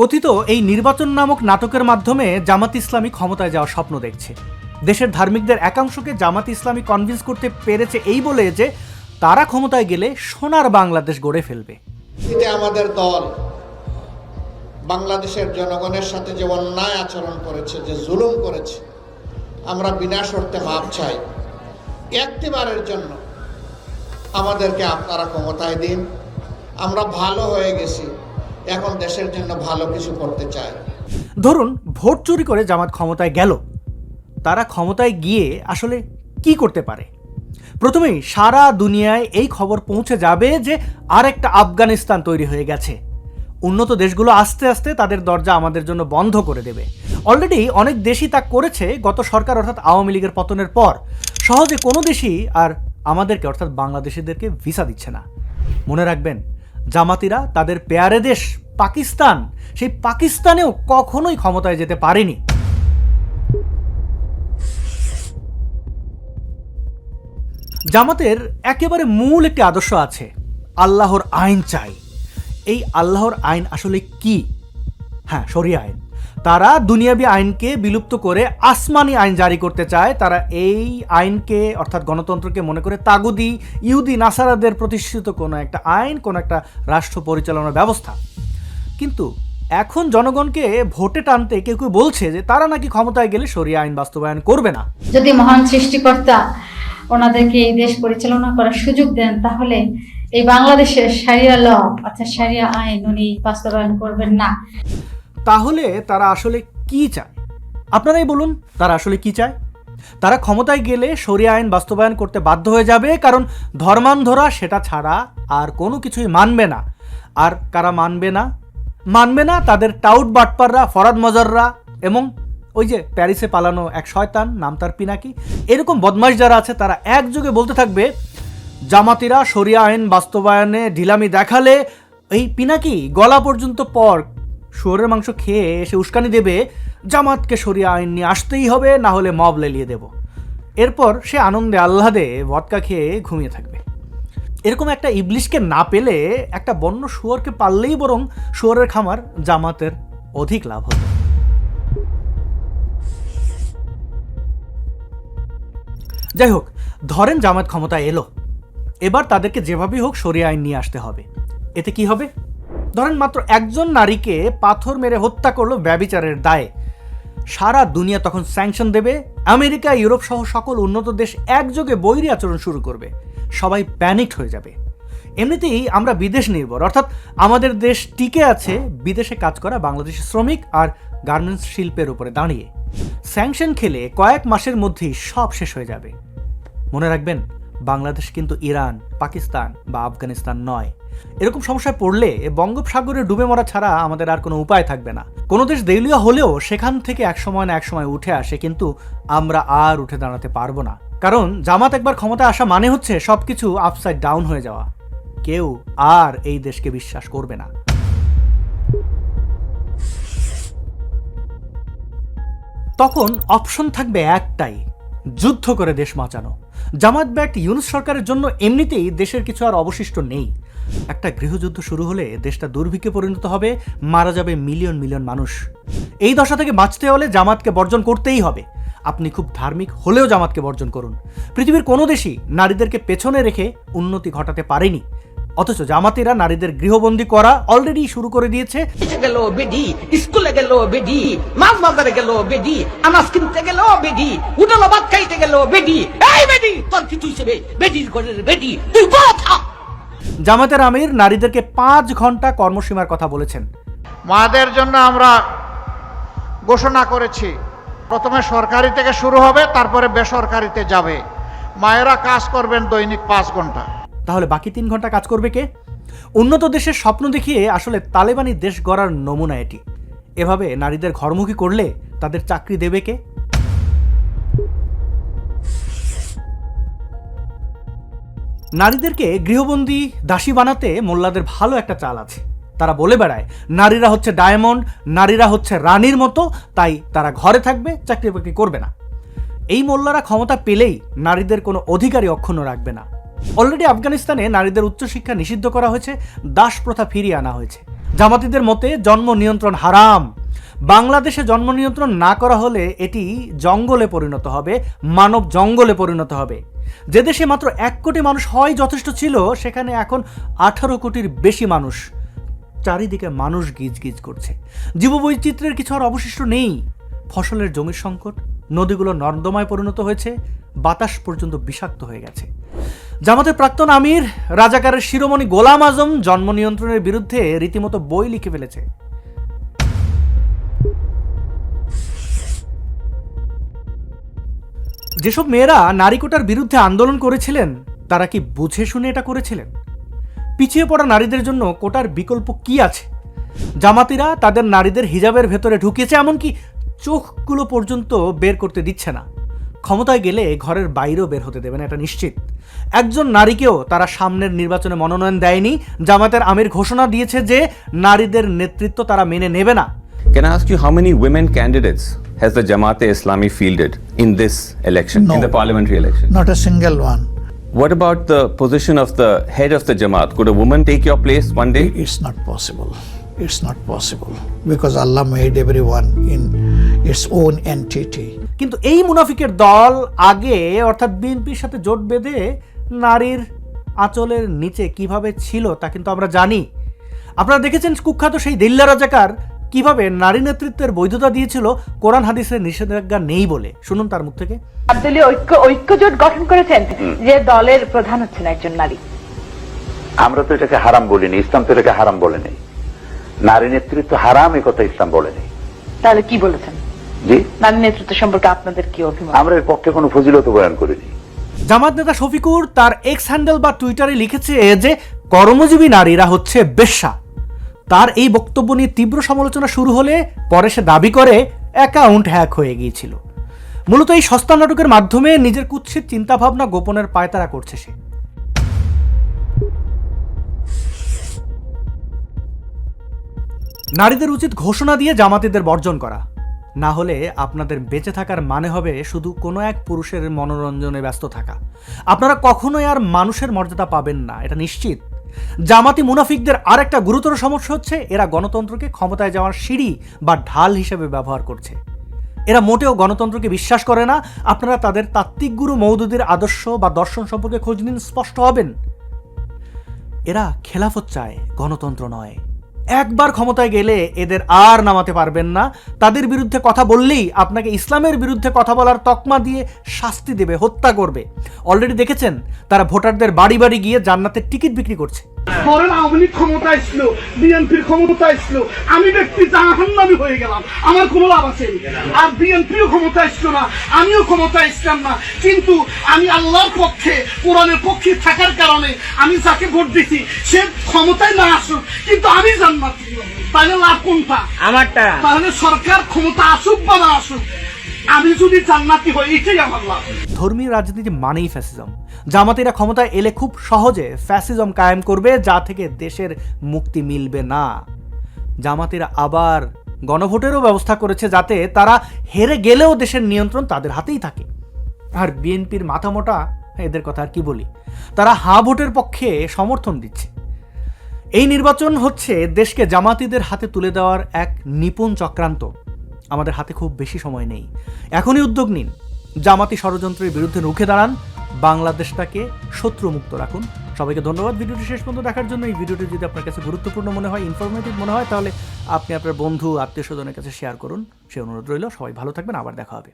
কথিত এই নির্বাচন নামক নাটকের মাধ্যমে জামাত ইসলামী ক্ষমতায় যাওয়ার স্বপ্ন দেখছে। দেশের ধার্মিকদের একাংশকে জামাত ইসলামী কনভিন্স করতে পেরেছে এই বলে যে তারা ক্ষমতায় গেলে সোনার বাংলাদেশ গড়ে ফেলবে। এটা আমাদের দল বাংলাদেশের জনগণের সাথে যে অন্যায় আচরণ করেছে, যে জুলুম করেছে, আমরা বিনা শর্তে মাপ চাই। একটিবারের জন্য আমাদেরকে আপনারা ক্ষমতায় দিন। আমরা ভালো হয়ে গেছি। এখন দেশের জন্য ভালো কিছু করতে চায়। ধরুন, ভোট চুরি করে জামাত ক্ষমতায় গেল। তারা ক্ষমতায় গিয়ে আসলে কি করতে পারে? প্রথমেই সারা দুনিয়ায় এই খবর পৌঁছে যাবে যে আরেকটা আফগানিস্তান তৈরি হয়ে গেছে। উন্নত দেশগুলো আস্তে আস্তে তাদের দরজা আমাদের জন্য বন্ধ করে দেবে। অলরেডি অনেক দেশই তা করেছে, গত সরকার অর্থাৎ আওয়ামী লীগের পতনের পর। সহজে কোনো দেশই আর আমাদেরকে, অর্থাৎ বাংলাদেশিদেরকে ভিসা দিচ্ছে না। মনে রাখবেন, জামাতিরা তাদের পেয়ারে দেশ পাকিস্তান, সেই পাকিস্তানেও কখনোই ক্ষমতায় যেতে পারেনি। জামাতের একেবারে মূল একটি আদর্শ আছে, আল্লাহর আইন চাই। এই আল্লাহর আইন আসলে কি? হ্যাঁ শরিয়া আইন। তারা দুনিয়াবি আইনকে বিলুপ্ত করে আসমানি আইন জারি করতে চায়। তারা এই আইনকে, অর্থাৎ গণতন্ত্রকে মনে করে তাগুদি, ইহুদি, নাসারাদের প্রতিষ্ঠিত কোনো একটা আইন, কোনো একটা রাষ্ট্র পরিচালনার ব্যবস্থা। কিন্তু এখন জনগণকে ভোটে টানতে কেউ কেউ বলছে যে তারা নাকি ক্ষমতায় গেলে শরিয়া আইন বাস্তবায়ন করবে না। যদি মহান সৃষ্টিকর্তা ওনাদেরকে এই দেশ পরিচালনা করার সুযোগ দেন তাহলে এই বাংলাদেশের সারিয়া ল অর্থাৎ সারিয়া আইন উনি বাস্তবায়ন করবেন না। তাহলে তারা আসলে কি চায়? আপনারাই বলুন তারা আসলে কি চায়? তারা ক্ষমতায় গেলে শরিয়া আইন বাস্তবায়ন করতে বাধ্য হয়ে যাবে কারণ ধর্মান্ধরা সেটা ছাড়া আর কোনো কিছুই মানবে না। আর কারা মানবে না মানবে না তাদের টাউট বাটপাররা, ফরাদ মজাররা এবং ওই যে প্যারিসে পালানো এক শয়তান, নাম তার পিনাকি। এরকম বদমাশ যারা আছে, তারা একযোগে বলতে থাকবে, জামাতিরা শরিয়া আইন বাস্তবায়নে ঢিলামি দেখালে এই পিনাকি গলা পর্যন্ত পর শুয়োরের মাংস খেয়ে এসে উস্কানি দেবে, জামাতকে সরিয়ে আইন নিয়ে আসতেই হবে, না হলে মব লেলিয়ে দেব। এরপর সে আনন্দে আহ্লাদে ভটকা খেয়ে ঘুমিয়ে থাকবে। এরকম একটা ইবলিশকে না পেলে একটা বন্য শুয়োরকে পারলেই বরং শুয়োরের খামার জামাতের অধিক লাভ হতো। যাই হোক, ধরেন জামাত ক্ষমতা এলো। এবার তাদেরকে যেভাবেই হোক সরিয়ে আইন নিয়ে আসতে হবে। এতে কি হবে? ধরেন মাত্র একজন নারীকে পাথর মেরে হত্যা করল ব্যবিচারের দায়ে। সারা দুনিয়া তখন স্যাংশন দেবে। আমেরিকা, ইউরোপ সহ সকল উন্নত দেশ একযোগে বৈরী আচরণ শুরু করবে। সবাই প্যানিকড হয়ে যাবে। এমনিতেই আমরা বিদেশ নির্ভর, অর্থাৎ আমাদের দেশ টিকে আছে বিদেশে কাজ করা বাংলাদেশি শ্রমিক আর গার্মেন্টস শিল্পের উপরে দাঁড়িয়ে। স্যাংশন খেলে কয়েক মাসের মধ্যেই সব শেষ হয়ে যাবে। মনে রাখবেন, বাংলাদেশ কিন্তু ইরান, পাকিস্তান বা আফগানিস্তান নয়। এরকম সমস্যায় পড়লে বঙ্গোপসাগরে ডুবে মরা ছাড়া আমাদের আর কোনো উপায় থাকবে না। কোনো দেশ দেউলিয়া হলেও সেখান থেকে এক সময় না এক সময় উঠে আসে, কিন্তু আমরা আর উঠে দাঁড়াতে পারব না। কারণ জামাত একবার ক্ষমতায় আসা মানে হচ্ছে সবকিছু আপসাইড ডাউন হয়ে যাওয়া। কেউ আর এই দেশকে বিশ্বাস করবে না। তখন অপশন থাকবে একটাই, যুদ্ধ করে দেশ বাঁচানো। জামাত ব্যাট ইউনুস সরকারের জন্য এমনিতেই দেশের কিছু আর অবশিষ্ট নেই। একটা গৃহযুদ্ধ শুরু হলে দেশটা দুর্ভিক্ষে পরিণত হবে, মারা যাবে মিলিয়ন মিলিয়ন মানুষ। এই দশা থেকে বাঁচতে হলে জামাতকে বর্জন করতেই হবে। আপনি খুব ধার্মিক হলেও জামাতকে বর্জন করুন। পৃথিবীর কোনো দেশই নারীদেরকে পেছনে রেখে উন্নতি ঘটাতে পারেনি। অথচ জামাতিরা নারীদের গৃহবন্দী করা অলরেডি শুরু করে দিয়েছে। গেল বেডি? স্কুলে গেল বেডি? মাছ বাজারে গেল বেডি? আনাজ কিনতে গেল বেডি? উঠল ভাত খাইতে গেল বেডি? এই বেডি তোর কিছু হিসেবে বেডির ঘরের বেডি। তুই কথা জামাতের আমির নারীদেরকে পাঁচ ঘণ্টা কর্মসীমার কথা বলেছেন। মাদের জন্য আমরা ঘোষণা করেছি প্রথমে সরকারি থেকে শুরু হবে, তারপরে বেসরকারিতে যাবে। মায়েরা কাজ করবেন দৈনিক পাঁচ ঘণ্টা। তাহলে বাকি তিন ঘণ্টা কাজ করবে কে? উন্নত দেশের স্বপ্ন দেখিয়ে আসলে তালেবানি দেশ গড়ার নমুনা এটি। এভাবে নারীদের ঘরমুখী করলে তাদের চাকরি দেবে কে? নারীদেরকে গৃহবন্দী দাসী বানাতে মোল্লাদের ভালো একটা চাল আছে। তারা বলে বেড়ায়, নারীরা হচ্ছে ডায়মন্ড, নারীরা হচ্ছে রানীর মতো, তাই তারা ঘরে থাকবে, চাকরি বাকরি করবে না। এই মোল্লারা ক্ষমতা পেলেই নারীদের কোনো অধিকারই অক্ষুণ্ণ রাখবে না। অলরেডি আফগানিস্তানে নারীদের উচ্চশিক্ষা নিষিদ্ধ করা হয়েছে, দাস প্রথা ফিরিয়ে আনা হয়েছে। জামাতিদের মতে জন্ম নিয়ন্ত্রণ হারাম। বাংলাদেশে জন্ম নিয়ন্ত্রণ না করা হলে এটি জঙ্গলে পরিণত হবে, মানব জঙ্গলে পরিণত হবে। যে দেশে মাত্র এক কোটি মানুষ হয় যথেষ্ট ছিল, সেখানে এখন আঠারো কোটির বেশি মানুষ চারিদিকে মানুষ গিজ গিজ করছে। জীববৈচিত্র্যের কিছু আর অবশিষ্ট নেই। ফসলের জমির সংকট, নদীগুলো নর্দমায় পরিণত হয়েছে, বাতাস পর্যন্ত বিষাক্ত হয়ে গেছে। জামাতের প্রাক্তন আমির, রাজাকারের শিরোমণি গোলাম আজম জন্ম নিয়ন্ত্রণের বিরুদ্ধে রীতিমতো বই লিখে ফেলেছে। যেসব মেয়েরা নারী কোটার বিরুদ্ধে আন্দোলন করেছিলেন, তারা কি বুঝে শুনে এটা করেছিলেন? পিছিয়ে পড়া নারীদের জন্য কোটার বিকল্প কি আছে? জামাতিরা তাদের নারীদের হিজাবের ভেতরে ঢুকিয়েছে এমনকি চোখগুলো পর্যন্ত বের করতে দিচ্ছে না। ক্ষমতায় গেলে ঘরের বাইরেও বের হতে দেবে না এটা নিশ্চিত। একজন নারীকেও তারা সামনের নির্বাচনে মনোনয়ন দেয়নি। জামাতের আমির ঘোষণা দিয়েছে যে নারীদের নেতৃত্ব তারা মেনে নেবে না। Can I ask you how many women candidates has the Jamaat e Islami fielded in this election, no, in the parliamentary election? Not a single one. What about the position of the head of the Jamaat? Could a woman take your place one day? It's not possible. It's not possible because Allah made everyone in its own entity. কিন্তু এই মুনাফিকের দল আগে অর্থাৎ বিএনপির সাথে জোট বেঁধে নারীর আঁচলের নিচে কীভাবে ছিল তা কিন্তু আমরা জানি আপনারা দেখেছেন কুখ্যাত সেই দিল্লা রাজাকার কীভাবে নারী নেতৃত্বের বৈধতা দিয়েছিল কোরআন হাদিসের নিষেধাজ্ঞা নেই বলে? শুনুন তার মুখ থেকে। আব্দুলি ঐক্য ঐক্য জোট গঠন করেছেন যে দলের প্রধান হচ্ছেন একজন নারী। আমরা তো এটাকে হারাম বলিনি ইসলাম তো এটাকে হারাম বলেনি। নারী নেতৃত্ব হারাম এ কথা ইসলাম বলেনি। তাহলে কি বলেছেন? জি? নারী নেতৃত্ব সম্পর্কে আপনাদের কি অভিমত? আমরা এর পক্ষে কোনো ফজিলত বয়ান করিনি। জামাত নেতা শফিকুর তার এক্স হ্যান্ডেল বা টুইটারে লিখেছে যে কর্মজীবী নারীরা হচ্ছে বেশ্যা। তার এই বক্তব্য নিয়ে তীব্র সমালোচনা শুরু হলে পরে সে দাবি করে, অ্যাকাউন্ট হ্যাক হয়ে গিয়েছিল। মূলত এই সস্তা নাটকের মাধ্যমে নিজের কুৎসিত চিন্তাভাবনা গোপনের পায়তারা করছে সে। নারীদের উচিত ঘোষণা দিয়ে জামাতিদের বর্জন করা। না হলে আপনাদের বেঁচে থাকার মানে হবে শুধু কোনো এক পুরুষের মনোরঞ্জনে ব্যস্ত থাকা। আপনারা কখনোই আর মানুষের মর্যাদা পাবেন না, এটা নিশ্চিত। জামাতি মুনাফিকদের আর একটা গুরুতর সমস্যা হচ্ছে, এরা গণতন্ত্রকে ক্ষমতায় যাওয়ার সিঁড়ি বা ঢাল হিসেবে ব্যবহার করছে। এরা মোটেও গণতন্ত্রকে বিশ্বাস করে না। আপনারা তাদের তাত্ত্বিক গুরু মৌদুদির আদর্শ বা দর্শন সম্পর্কে খোঁজ নিন, স্পষ্ট হবেন। এরা খেলাফত চায়, গণতন্ত্র নয়। একবার ক্ষমতায় গেলে এদের আর নামাতে পারবেন না। তাদের বিরুদ্ধে কথা বললেই আপনাকে ইসলামের বিরুদ্ধে কথা বলার তকমা দিয়ে শাস্তি দেবে, হত্যা করবে। অলরেডি দেখেছেন, তারা ভোটারদের বাড়ি বাড়ি গিয়ে জান্নাতের টিকিট বিক্রি করছে। ধরেন আওয়ামী লীগ ক্ষমতা আসলো বিএনপির ক্ষমতা আসলো আমি ব্যক্তি জাহান্নামি হয়ে গেলাম আমার কোনো লাভ আছে আর বিএনপিও ক্ষমতা আসলো না আমিও ক্ষমতা আসলাম না। কিন্তু আমি আল্লাহর পক্ষে কোরআনের পক্ষে থাকার কারণে আমি যাকে ভোট দিছি সে ক্ষমতায় না আসুক কিন্তু আমি জান্নাত। তাহলে লাভ কোনটা? আমারটা। তাহলে সরকার ক্ষমতা আসুক বা না আসুক আমি যদি জান্নাতি হই, এটাই আমার লাভ। ধর্মীয় রাজনীতি মানেই ফ্যাসিজম জামাতিরা ক্ষমতায় এলে খুব সহজে ফ্যাসিজম কায়েম করবে, যা থেকে দেশের মুক্তি মিলবে না। জামাতিরা আবার গণভোটেরও ব্যবস্থা করেছে যাতে তারা হেরে গেলেও দেশের নিয়ন্ত্রণ তাদের হাতেই থাকে। আর বিএনপির মাথামোটা, এদের কথা আর কি বলি? তারা হা ভোটের পক্ষে সমর্থন দিচ্ছে। এই নির্বাচন হচ্ছে দেশকে জামাতিদের হাতে তুলে দেওয়ার এক নিপুণ চক্রান্ত। আমাদের হাতে খুব বেশি সময় নেই। এখনই উদ্যোগ নিন। জামাতি ষড়যন্ত্রের বিরুদ্ধে রুখে দাঁড়ান। বাংলাদেশটাকে শত্রুমুক্ত রাখুন। সবাইকে ধন্যবাদ। ভিডিওটি শেষ পর্যন্ত দেখার জন্য এই ভিডিওটি যদি আপনার কাছে গুরুত্বপূর্ণ মনে হয় ইনফরমেটিভ মনে হয়, তাহলে আপনি আপনার বন্ধু আত্মীয় স্বজনের কাছে শেয়ার করুন। সে অনুরোধ রইল। সবাই ভালো থাকবেন। আবার দেখা হবে।